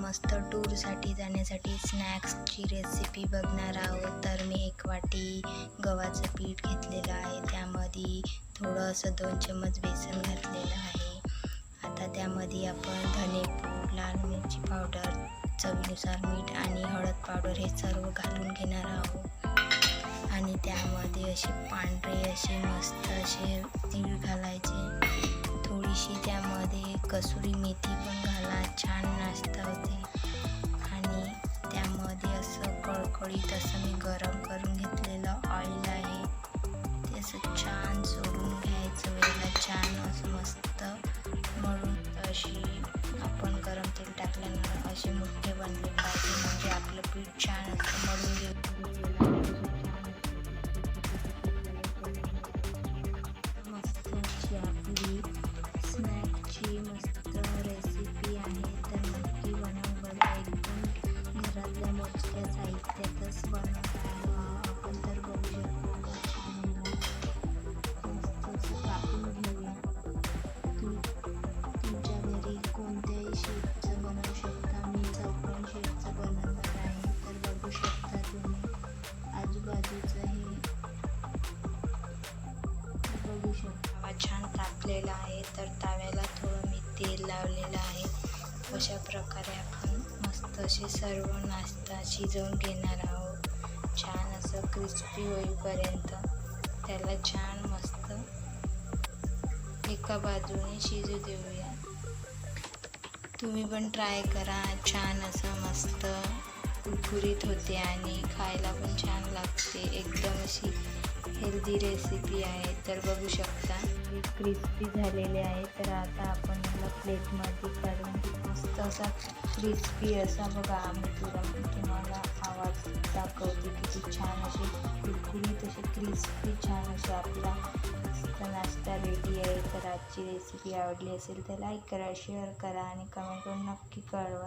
मस्त टूरसाठी जाण्यासाठी स्नॅक्सची रेसिपी बघणार आहोत. तर मी एक वाटी गव्हाचं पीठ घेतलेलं आहे. त्यामध्ये थोडं असं दोन चम्मच बेसन घातलेलं आहे. आता त्यामध्ये आपण धनेपूड लाल मिरची पावडर चवीनुसार मीठ आणि हळद पावडर हे सर्व घालून घेणार आहोत. आणि त्यामध्ये असे पांढरे असे मस्त असे तीळ घालायचे. थोडीशी त्यामध्ये कसुरी मेथी पण घाला. छान असं असं मी गरम करून घेतलेलं ऑइल आहे. ते असं छान सोडून घ्यायचं वेळेला छान असं मस्त मळून अशी आपण गरम तेल टाकल्यानंतर असे मुठ्ठे बनले पाहिजे. म्हणजे आपलं पीठ छान असं मळून घेऊ मस्त अशी आपली स्नॅकची मस्त आजूबाजूचं हे बघू तवा छान तापलेला आहे तर तव्याला थोडं मी तेल लावलेलं आहे. अशा प्रकारे आपण मस्त असे सर्व नाश्ता शिजवून घेणार आहोत. छान असं क्रिस्पी होईपर्यंत त्याला छान मस्त एका बाजूने शिजू देऊया. तुम्ही पण ट्राय करा. छान असं मस्त कुरकुरीत होते आणि खायला पण छान लागते एकदम अशी हेल्दी रेसिपी आहे तर बघू शकता. क्रिस्पी झालेले आहे तर आता आपण याला प्लेटमध्ये काढून मस्त असा क्रिस्पी असा बघा आम्ही तुला तुम्हाला आवाज दाखवते किती छान अशी कुरकुरीत तशी क्रिस्पी छान अशी आपला मस्त नाश्ता रेडी आहे. तर आजची रेसिपी आवडली असेल तर लाईक करा शेअर करा आणि कमेंट करून नक्की कळवा.